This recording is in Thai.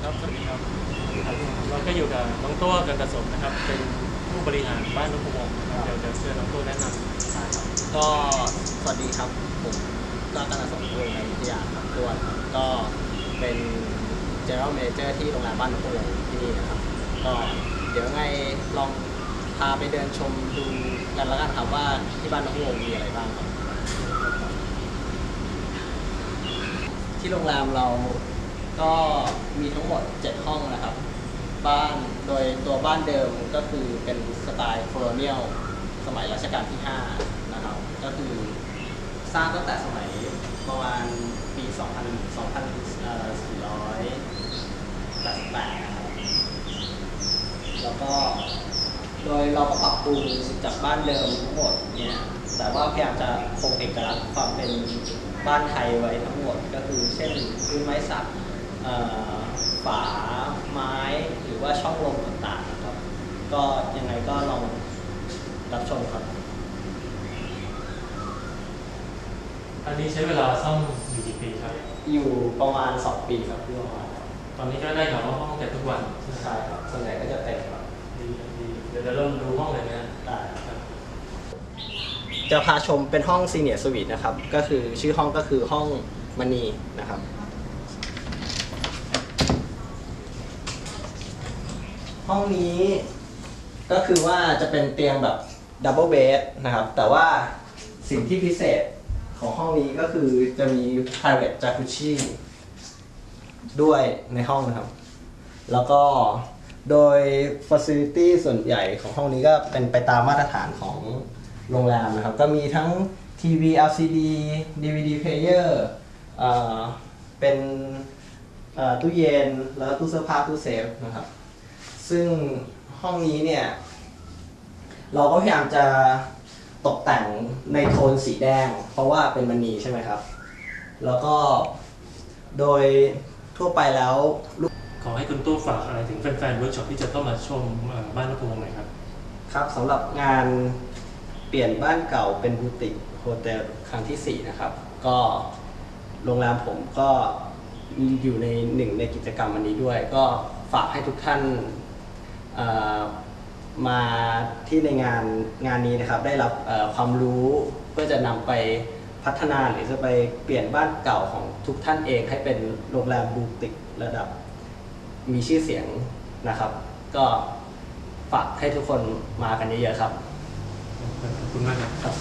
ครับสวัสดีครับเราก็อยู่กับน้องตัวกับกระสมนะครับ เป็นผู้บริหารบ้านนพวงศ์นะครับเดี๋ยวเดี๋ยวเชิญน้องตัวแนะนำครับก็สวัสดีครับผมรัตนสมบูรณ์ในวิทยาครับตัวนะครับก็เป็น General Manager ที่โรงแรมบ้านนพวงศ์ที่นี่นะครับ ก็เดี๋ยวไงลองพาไปเดินชมดูกันแล้วกันครับว่าที่บ้านนพวงศ์มีอะไรบ้างครับ ที่โรงแรมเรา ก็มีทั้งหมด 7 ห้องนะครับ บ้านโดยตัวบ้านเดิมก็คือเป็นสไตล์โคโลเนียลสมัยรัชกาลที่ 5 นะครับ ก็คือสร้างตั้งแต่สมัยประมาณปี 2000 2488นะครับแล้วก็โดยเราก็ปรับปรุงจากบ้านเดิมทั้งหมดเนี่ยแต่ว่าพยายามจะคงเอกลักษณ์ความเป็นบ้านไทยไว้ทั้งหมดก็คือเช่นพื้นไม้สัก ฝาไม้หรือว่าช่องลมต่างๆนะครับ ก็ยังไงก็ลองรับชมครับ อันนี้ใช้เวลาซ่อมอยู่กี่ปีครับ อยู่ประมาณ 2 ปีครับพี่ประมาณครับตอนนี้ก็ได้ข่าวว่าห้องแต่ทุกวันใช่ครับส่วนใหญ่ก็จะเต็มครับดีดีเดี๋ยวเราเริ่มดูห้องเลยนะได้ครับ จะพาชมเป็นห้องซีเนียร์สวีทนะครับ ก็คือชื่อห้องก็คือห้องมณีนะครับ ห้องนี้ก็คือว่าจะเป็นเตียงแบบดับเบิลเบดนะครับ แต่ว่าสิ่งที่พิเศษของห้องนี้ก็คือจะมี private jacuzzi ด้วยในห้องนะครับ แล้วก็โดย facility ส่วนใหญ่ของห้องนี้ก็เป็นไปตามมาตรฐานของโรงแรมนะครับ ก็มีทั้งทีวี LCD DVD player เอ่อเป็นตู้เย็นแล้วก็ตู้เสื้อผ้าตู้เซฟนะครับ ซึ่งห้องนี้เนี่ย เราก็พยายามจะตกแต่งในโทนสีแดง เพราะว่าเป็นมณีใช่ไหมครับ แล้วก็โดยทั่วไปแล้วขอให้คุณตู้ฝากอะไรถึงแฟนๆเวิร์กช็อปที่จะเข้ามาชมเอ่อบ้านนพวงศ์หน่อยครับ ครับสำหรับงานเปลี่ยนบ้านเก่าเป็นบูติกโฮเทลครั้งที่ 4 นะครับ ก็โรงแรมผมก็อยู่ในหนึ่งในกิจกรรมอันนี้ด้วย ก็ฝากให้ทุกท่านเอ่อ มาที่ในงานงานนี้นะครับ ได้รับความรู้เพื่อจะนำไปพัฒนาหรือจะไปเปลี่ยนบ้านเก่าของทุกท่านเองให้เป็นโรงแรมบูติกระดับ มีชื่อเสียงนะครับ ก็ฝากให้ทุกคนมากันเยอะๆครับขอบคุณมากครับ